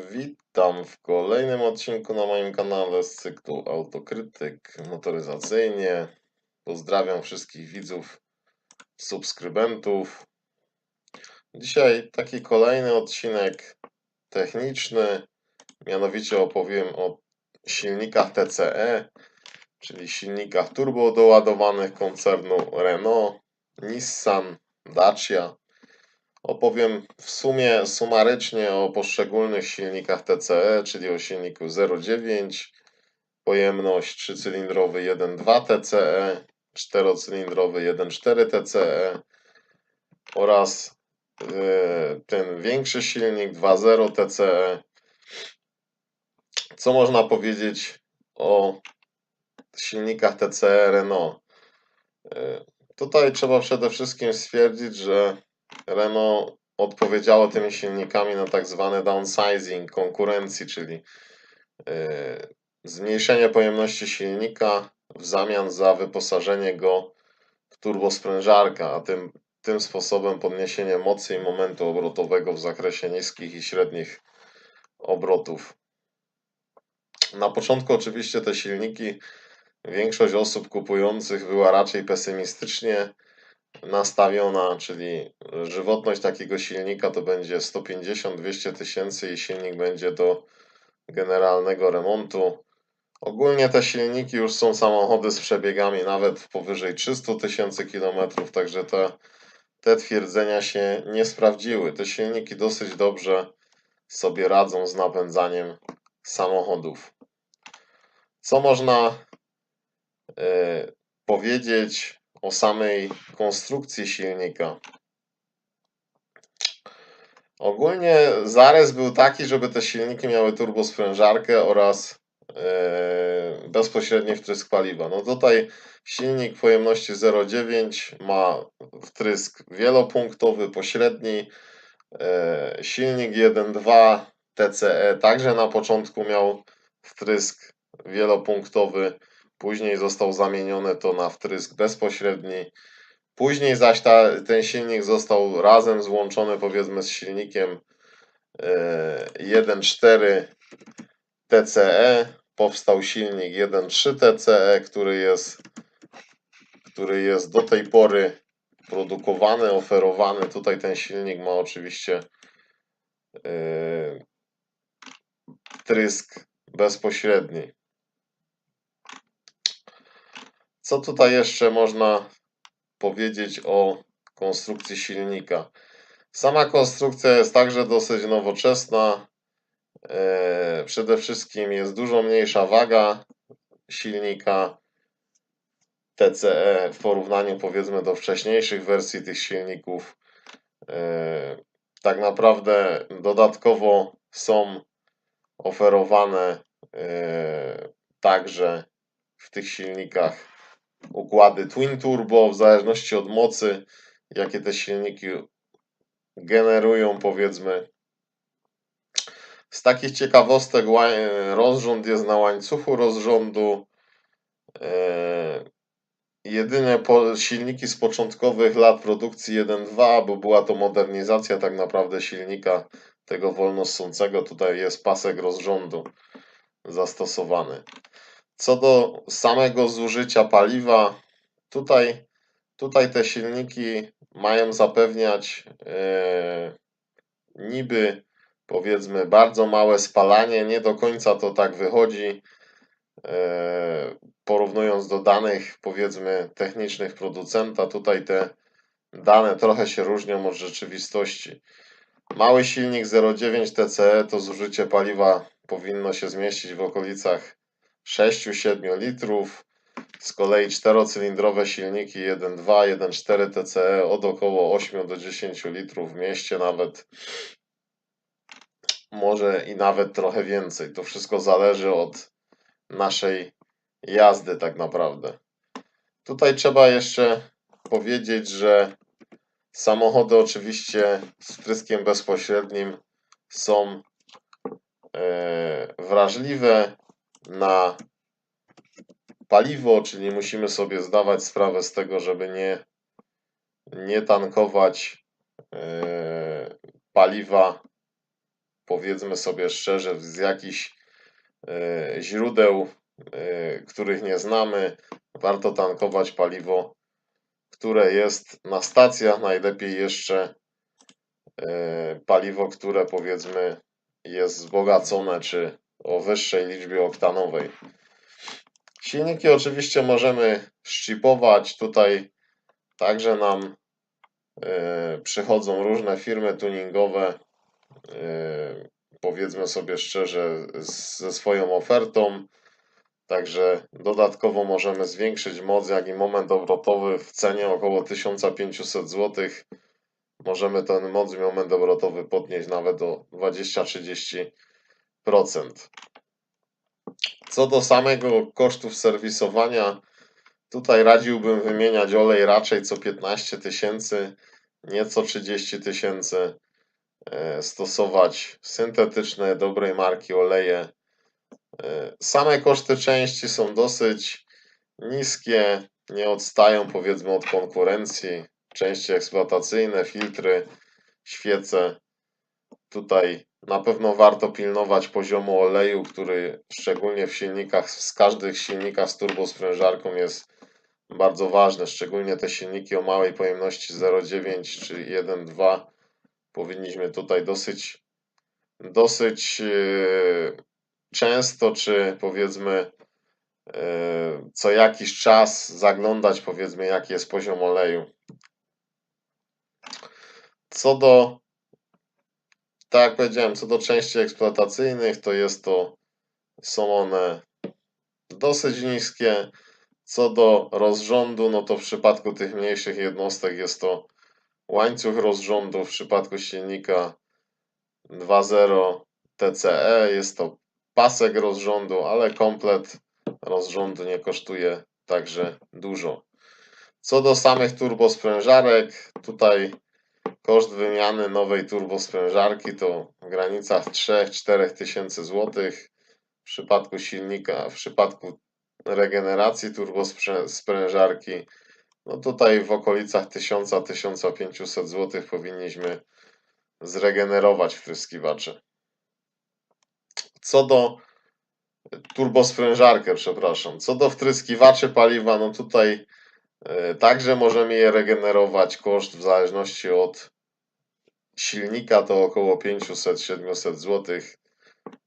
Witam w kolejnym odcinku na moim kanale z cyklu Autokrytyk motoryzacyjnie. Pozdrawiam wszystkich widzów, subskrybentów. Dzisiaj taki kolejny odcinek techniczny, mianowicie opowiem o silnikach TCE, czyli silnikach turbo doładowanych koncernu Renault, Nissan, Dacia. Opowiem w sumie sumarycznie o poszczególnych silnikach TCE, czyli o silniku 0,9, pojemność 3-cylindrowy 1,2 TCE, 4-cylindrowy 1,4 TCE oraz yy, ten większy silnik 2.0 TCE. Co można powiedzieć o silnikach TCE Renault? Yy, tutaj trzeba przede wszystkim stwierdzić, że Renault odpowiedziało tymi silnikami na tak zwany downsizing konkurencji, czyli yy, zmniejszenie pojemności silnika w zamian za wyposażenie go w turbosprężarkę, a tym, tym sposobem podniesienie mocy i momentu obrotowego w zakresie niskich i średnich obrotów. Na początku oczywiście te silniki większość osób kupujących była raczej pesymistycznie nastawiona, czyli żywotność takiego silnika to będzie 150-200 tysięcy i silnik będzie do generalnego remontu. Ogólnie te silniki już są samochody z przebiegami nawet powyżej 300 tysięcy kilometrów, także te, te twierdzenia się nie sprawdziły. Te silniki dosyć dobrze sobie radzą z napędzaniem samochodów. Co można y, powiedzieć o samej konstrukcji silnika. Ogólnie zarys był taki, żeby te silniki miały turbosprężarkę oraz yy, bezpośredni wtrysk paliwa. No tutaj silnik pojemności 0,9 ma wtrysk wielopunktowy, pośredni. Yy, silnik 1,2 TCE także na początku miał wtrysk wielopunktowy. Później został zamieniony to na wtrysk bezpośredni. Później zaś ta, ten silnik został razem złączony powiedzmy z silnikiem 1.4 TCE. Powstał silnik 1.3 TCE, który jest, który jest do tej pory produkowany, oferowany. Tutaj ten silnik ma oczywiście yy, trysk bezpośredni. Co tutaj jeszcze można powiedzieć o konstrukcji silnika? Sama konstrukcja jest także dosyć nowoczesna. E, przede wszystkim jest dużo mniejsza waga silnika TCE w porównaniu powiedzmy do wcześniejszych wersji tych silników. E, tak naprawdę dodatkowo są oferowane e, także w tych silnikach układy Twin Turbo, w zależności od mocy, jakie te silniki generują, powiedzmy. Z takich ciekawostek rozrząd jest na łańcuchu rozrządu. E, jedyne silniki z początkowych lat produkcji 1.2, bo była to modernizacja tak naprawdę silnika tego wolnossącego. Tutaj jest pasek rozrządu zastosowany. Co do samego zużycia paliwa, tutaj, tutaj te silniki mają zapewniać e, niby powiedzmy bardzo małe spalanie, nie do końca to tak wychodzi. E, porównując do danych powiedzmy technicznych producenta, tutaj te dane trochę się różnią od rzeczywistości. Mały silnik 0,9 TCE to zużycie paliwa powinno się zmieścić w okolicach 6-7 litrów. Z kolei czterocylindrowe silniki 1.2, 1.4 TCE od około 8 do 10 litrów w mieście nawet może i nawet trochę więcej. To wszystko zależy od naszej jazdy tak naprawdę. Tutaj trzeba jeszcze powiedzieć, że samochody oczywiście z wtryskiem bezpośrednim są e, wrażliwe na paliwo, czyli musimy sobie zdawać sprawę z tego, żeby nie, nie tankować yy, paliwa. Powiedzmy sobie szczerze, z jakichś e, źródeł, e, których nie znamy, warto tankować paliwo, które jest na stacjach, najlepiej jeszcze paliwo, które powiedzmy jest wzbogacone, czy o wyższej liczbie oktanowej. Silniki oczywiście możemy szczypować. Tutaj także nam e, przychodzą różne firmy tuningowe, e, powiedzmy sobie szczerze, ze swoją ofertą. Także dodatkowo możemy zwiększyć moc, jak i moment obrotowy w cenie około 1500 zł. Możemy ten moc i moment obrotowy podnieść nawet do 20-30%. Co do samego kosztów serwisowania, tutaj radziłbym wymieniać olej raczej co 15 tysięcy, nieco 30 tysięcy. E, stosować syntetyczne, dobrej marki oleje. E, same koszty części są dosyć niskie, nie odstają powiedzmy od konkurencji. Części eksploatacyjne, filtry, świece. Tutaj na pewno warto pilnować poziomu oleju, który szczególnie w silnikach, z każdych silnikach z turbosprężarką jest bardzo ważny, szczególnie te silniki o małej pojemności 0,9 czy 1,2 powinniśmy tutaj dosyć dosyć yy, często, czy powiedzmy yy, co jakiś czas zaglądać powiedzmy jaki jest poziom oleju. Co do tak jak powiedziałem, co do części eksploatacyjnych, to jest to, są one dosyć niskie. Co do rozrządu, no to w przypadku tych mniejszych jednostek jest to łańcuch rozrządu, w przypadku silnika 2.0 TCE jest to pasek rozrządu, ale komplet rozrządu nie kosztuje także dużo. Co do samych turbosprężarek, tutaj Koszt wymiany nowej turbosprężarki to w granicach 3-4 tysięcy złotych. W przypadku silnika, w przypadku regeneracji turbosprężarki, no tutaj w okolicach 1000-1500 zł powinniśmy zregenerować wtryskiwacze. Co do turbosprężarkę, przepraszam. Co do wtryskiwaczy paliwa, no tutaj także możemy je regenerować. Koszt w zależności od silnika to około 500-700 zł.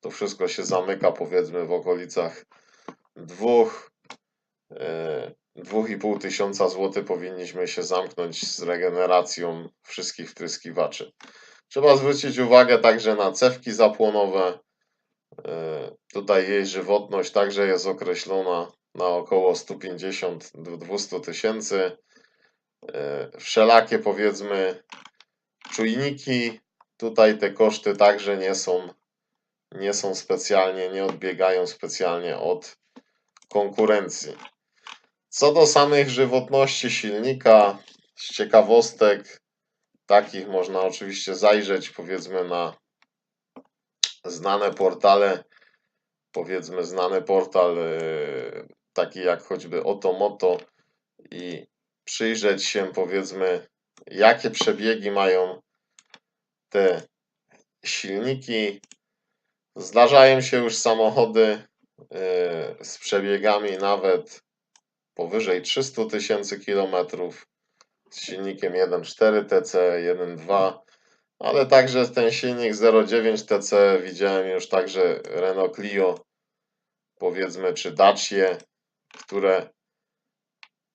To wszystko się zamyka powiedzmy w okolicach 2 2,5 e, tysiąca złotych powinniśmy się zamknąć z regeneracją wszystkich wtryskiwaczy. Trzeba zwrócić uwagę także na cewki zapłonowe. E, tutaj jej żywotność także jest określona na około 150 do 200 tysięcy. E, wszelakie powiedzmy czujniki, tutaj te koszty także nie są, nie są specjalnie, nie odbiegają specjalnie od konkurencji. Co do samych żywotności silnika, z ciekawostek, takich można oczywiście zajrzeć powiedzmy na znane portale, powiedzmy znany portal e, taki jak choćby Otomoto i przyjrzeć się powiedzmy jakie przebiegi mają te silniki. Zdarzają się już samochody yy, z przebiegami nawet powyżej 300 tysięcy kilometrów z silnikiem 1.4 TC, 1.2 ale także ten silnik 0.9 TC widziałem już także Renault Clio powiedzmy czy Dacia które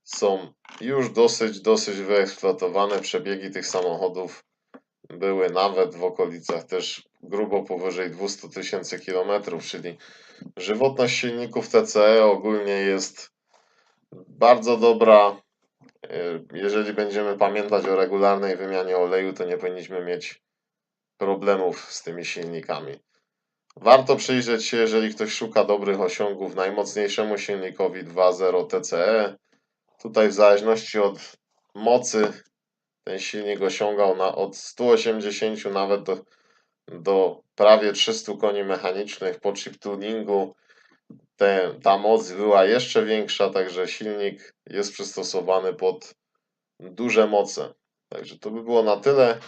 są już dosyć, dosyć wyeksploatowane. Przebiegi tych samochodów były nawet w okolicach też grubo powyżej 200 tysięcy kilometrów, czyli żywotność silników TCE ogólnie jest bardzo dobra. Jeżeli będziemy pamiętać o regularnej wymianie oleju, to nie powinniśmy mieć problemów z tymi silnikami. Warto przyjrzeć się, jeżeli ktoś szuka dobrych osiągów, najmocniejszemu silnikowi 2.0 TCE. Tutaj w zależności od mocy ten silnik osiągał na, od 180 nawet do, do prawie 300 koni mechanicznych po chip tuningu. Te, ta moc była jeszcze większa, także silnik jest przystosowany pod duże moce. Także to by było na tyle.